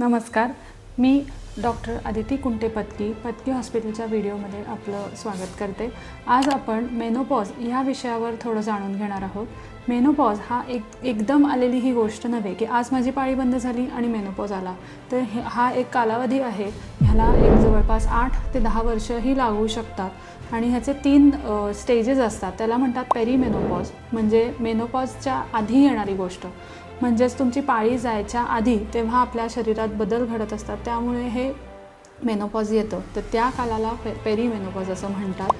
नमस्कार. मी डॉक्टर आदिती कुंटे पत्की पत्की हॉस्पिटलच्या व्हिडिओमध्ये आपलं स्वागत करते. आज आपण मेनोपॉज या विषयावर थोडं जाणून घेणार आहोत. मेनोपॉज हा एक एकदम आलेली ही गोष्ट नव्हे की आज माझी पाळी बंद झाली आणि मेनोपॉज आला. तर हे हा एक कालावधी आहे ह्याला एक जवळपास आठ ते दहा वर्षही लागू शकतात. आणि ह्याचे तीन स्टेजेस असतात. त्याला म्हणतात पेरीमेनोपॉज म्हणजे मेनोपॉजच्या आधी येणारी गोष्ट. म्हणजेच तुमची पाळी जायच्या आधी तेव्हा आपल्या शरीरात बदल घडत असतात. त्यामुळे हे मेनोपॉज येतं. तर त्या कालाला पे पेरीमेनोपॉज असं म्हणतात.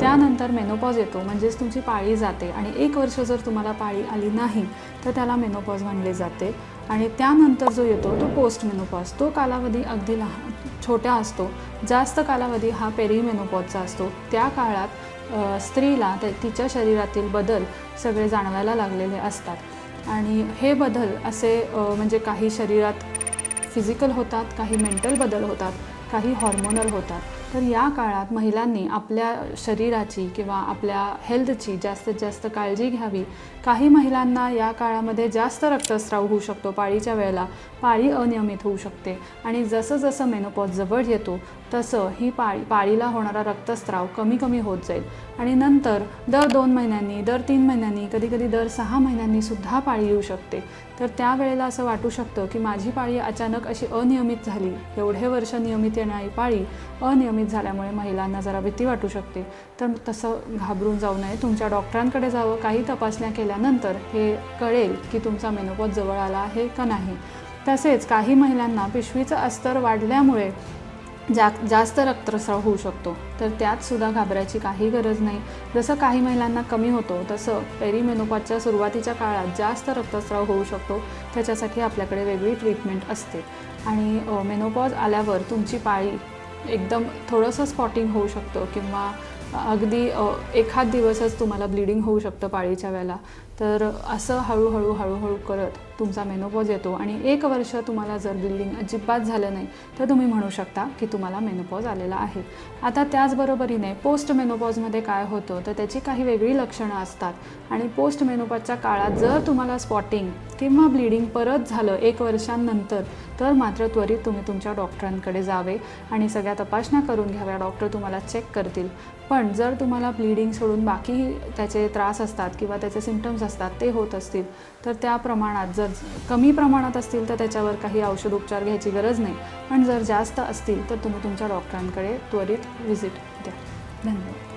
त्यानंतर मेनोपॉज येतो. म्हणजेच तुमची पाळी जाते. आणि एक वर्ष जर तुम्हाला पाळी आली नाही तर त्याला मेनोपॉज म्हणले जाते. आणि त्यानंतर जो येतो तो पोस्ट मेनोपॉज तो कालावधी अगदी लहान छोटा असतो. जास्त कालावधी हा पेरीमेनोपॉजचा असतो. त्या काळात स्त्रीला ते तिच्या शरीरातील बदल सगळे जाणवायला लागलेले असतात. आणि हे बदल असे म्हणजे काही शरीरात फिजिकल होतात काही मेंटल बदल होतात काही हॉर्मोनल होतात. तर या काळात महिलांनी आपल्या शरीराची किंवा आपल्या हेल्थची जास्तीत जास्त काळजी घ्यावी. काही महिलांना या काळामध्ये जास्त रक्तस्राव होऊ शकतो. पाळीच्या वेळेला पाळी अनियमित होऊ शकते. आणि जसं जसं मेनोपॉज जवळ येतो तसं ही पाळी पाळीला होणारा रक्तस्राव कमी कमी होत जाईल. आणि नंतर दर दोन महिन्यांनी दर तीन महिन्यांनी कधीकधी दर सहा महिन्यांनी सुद्धा पाळी येऊ शकते. तर त्यावेळेला असं वाटू शकतं की माझी पाळी अचानक अशी अनियमित झाली. एवढे वर्ष नियमित येणारी पाळी अनियमित झाल्यामुळे महिलांना जरा भीती वाटू शकते. तर तसं घाबरून जाऊ नये. तुमच्या डॉक्टरांकडे जावं. काही तपासण्या केल्यानंतर हे कळेल की तुमचा मेनोपॉज जवळ आला आहे का नाही. तसेच काही महिलांना पिशवीचं अस्तर वाढल्यामुळे जा जास्त रक्तस्राव होऊ शकतो. तर त्यात सुद्धा घाबरायची काही गरज नाही. जसं काही महिलांना कमी होतो तसं पेरीमेनोपॉजच्या सुरुवातीच्या काळात जास्त रक्तस्राव होऊ शकतो. त्याच्यासाठी आपल्याकडे वेगळी ट्रीटमेंट असते. आणि मेनोपॉज आल्यावर तुमची पाळी एकदम थोडंसं स्पॉटिंग होऊ शकतं किंवा अगदी एखाद दिवसच तुम्हाला ब्लिडिंग होऊ शकतं पाळीच्या वेळेला. तर असं हळूहळू हळूहळू करत तुमचा मेनोपॉज येतो आणि एक वर्ष तुम्हाला जर बिल्डिंग अजिबात झालं नाही तर तुम्ही म्हणू शकता की तुम्हाला मेनोपॉज आलेला आहे. आता त्याचबरोबरीने पोस्ट मेनोपॉजमध्ये काय होतं तर त्याची काही वेगळी लक्षणं असतात. आणि पोस्ट मेनोपॉजच्या काळात जर तुम्हाला स्पॉटिंग किंवा ब्लिडिंग परत झालं एक वर्षांनंतर तर मात्र त्वरित तुम्ही तुमच्या डॉक्टरांकडे जावे आणि सगळ्या तपासण्या करून घ्याव्या. डॉक्टर तुम्हाला चेक करतील. पण जर तुम्हाला ब्लिडिंग सोडून बाकी त्याचे त्रास असतात किंवा त्याचे सिमटम्स असतात ते होत असतील तर त्या प्रमाणात जर कमी प्रमाणात असतील तर त्याच्यावर काही औषध उपचार घ्यायची गरज नाही. पण जर जास्त असतील तर तुम्ही तुमच्या डॉक्टरांकडे त्वरित व्हिजिट द्या. धन्यवाद.